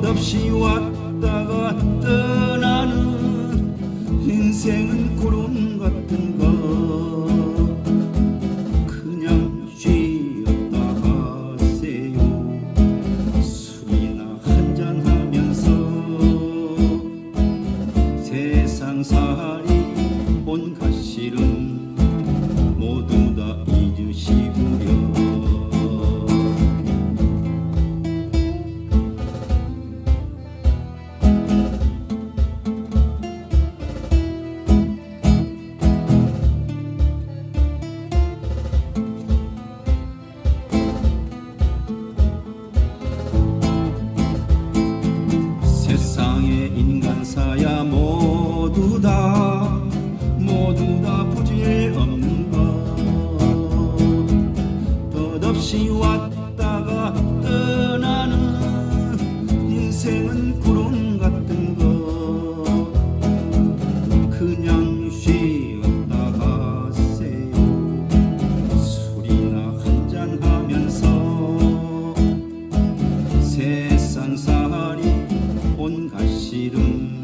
덧없이 왔다가 떠 인생은 구름 같은 거. 그냥 쉬었다 가세요 술이나 한잔 하면서 세상살이 온갖 시름